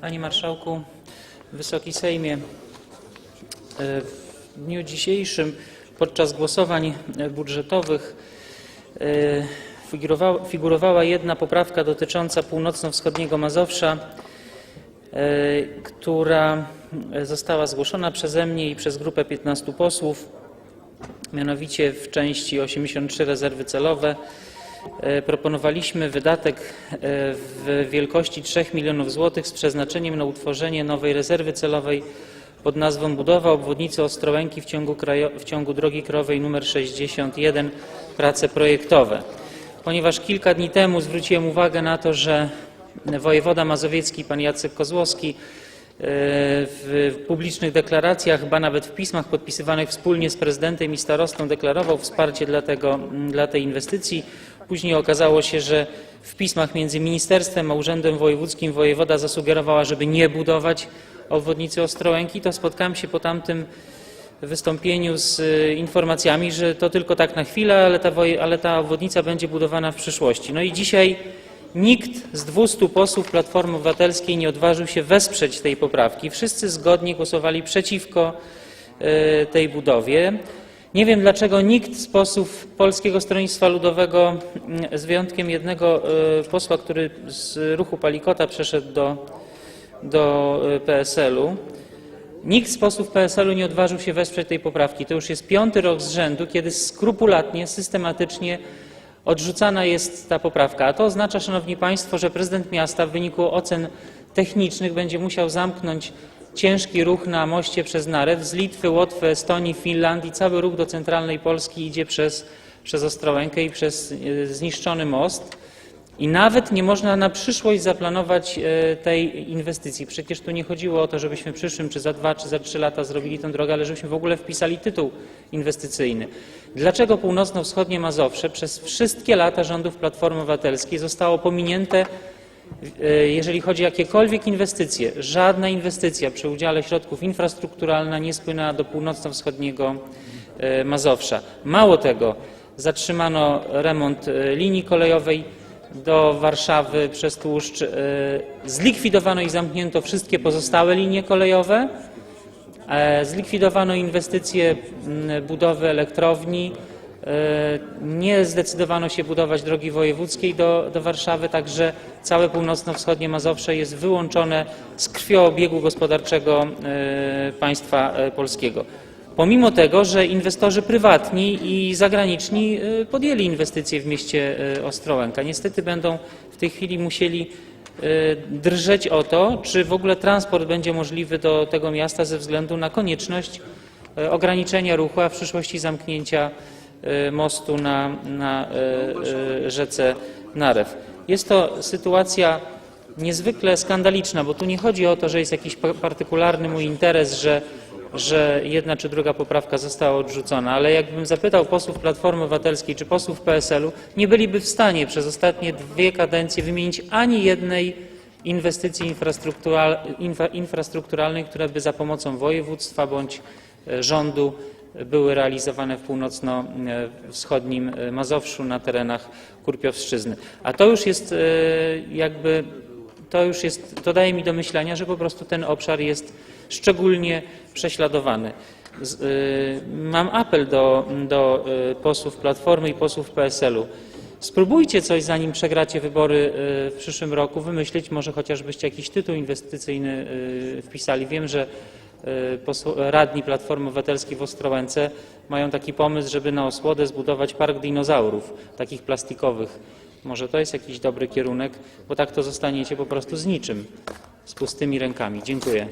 Panie Marszałku, Wysoki Sejmie, e, w dniu dzisiejszym podczas głosowań budżetowych e, figurowała, figurowała jedna poprawka dotycząca północno-wschodniego Mazowsza, e, która została zgłoszona przeze mnie i przez grupę 15 posłów, mianowicie w części 83 rezerwy celowe. E, Proponowaliśmy wydatek e, w wielkości 3 milionów złotych z przeznaczeniem na utworzenie nowej rezerwy celowej pod nazwą Budowa obwodnicy Ostrołęki w ciągu, krajo, w ciągu drogi krajowej nr 61 prace projektowe. Ponieważ kilka dni temu zwróciłem uwagę na to, że wojewoda mazowiecki pan Jacek Kozłowski w publicznych deklaracjach, ba nawet w pismach podpisywanych wspólnie z prezydentem i starostą deklarował wsparcie dla, tego, dla tej inwestycji. Później okazało się, że w pismach między ministerstwem a urzędem wojewódzkim wojewoda zasugerowała, żeby nie budować obwodnicy Ostrołęki. To spotkałem się po tamtym wystąpieniu z y, informacjami, że to tylko tak na chwilę, ale ta, ale ta obwodnica będzie budowana w przyszłości. No i dzisiaj nikt z 200 posłów Platformy Obywatelskiej nie odważył się wesprzeć tej poprawki. Wszyscy zgodnie głosowali przeciwko y, tej budowie. Nie wiem dlaczego nikt z posłów Polskiego Stronnictwa Ludowego, mm, z wyjątkiem jednego y, posła, który z ruchu Palikota przeszedł do, do y, PSL-u, Nikt z posłów PSL-u nie odważył się wesprzeć tej poprawki. To już jest piąty rok z rzędu, kiedy skrupulatnie, systematycznie odrzucana jest ta poprawka. A to oznacza, Szanowni Państwo, że prezydent miasta w wyniku ocen technicznych będzie musiał zamknąć ciężki ruch na moście przez Narew z Litwy, Łotwy, Estonii, Finlandii. Cały ruch do centralnej Polski idzie przez, przez Ostrołękę i przez e, zniszczony most. I nawet nie można na przyszłość zaplanować e, tej inwestycji. Przecież tu nie chodziło o to, żebyśmy w przyszłym, czy za dwa, czy za trzy lata zrobili tę drogę, ale żebyśmy w ogóle wpisali tytuł inwestycyjny. Dlaczego północno-wschodnie Mazowsze przez wszystkie lata rządów Platformy Obywatelskiej zostało pominięte, e, jeżeli chodzi o jakiekolwiek inwestycje? Żadna inwestycja przy udziale środków infrastrukturalna nie spłynęła do północno-wschodniego e, Mazowsza. Mało tego, zatrzymano remont linii kolejowej do Warszawy przez Tłuszcz. e, Zlikwidowano i zamknięto wszystkie pozostałe linie kolejowe. E, Zlikwidowano inwestycje budowy elektrowni. E, Nie zdecydowano się budować drogi wojewódzkiej do, do Warszawy, także całe północno-wschodnie Mazowsze jest wyłączone z krwiobiegu gospodarczego e, państwa polskiego. Pomimo tego, że inwestorzy prywatni i zagraniczni y, podjęli inwestycje w mieście y, Ostrołęka. Niestety będą w tej chwili musieli y, drżeć o to, czy w ogóle transport będzie możliwy do tego miasta ze względu na konieczność ograniczenia ruchu, a w przyszłości zamknięcia mostu na, na rzece Narew. Jest to sytuacja niezwykle skandaliczna, bo tu nie chodzi o to, że jest jakiś pa- partykularny mój interes, że, że jedna czy druga poprawka została odrzucona, ale jakbym zapytał posłów Platformy Obywatelskiej czy posłów PSL-u, nie byliby w stanie przez ostatnie dwie kadencje wymienić ani jednej inwestycji infra- infrastrukturalnej, która by za pomocą województwa bądź e, rządu były realizowane w północno-wschodnim e, Mazowszu na terenach Kurpiowszczyzny. A to już jest e, jakby to już jest, to daje mi do myślenia, że po prostu ten obszar jest szczególnie prześladowany. Z, y, mam apel do, do y, posłów Platformy i posłów PSL-u. Spróbujcie coś, zanim przegracie wybory y, w przyszłym roku, wymyślić, może chociażbyście jakiś tytuł inwestycyjny y, wpisali. Wiem, że y, radni Platformy Obywatelskiej w Ostrołęce mają taki pomysł, żeby na Osłodę zbudować park dinozaurów, takich plastikowych. Może to jest jakiś dobry kierunek, bo tak to zostaniecie po prostu z niczym, z pustymi rękami. Dziękuję.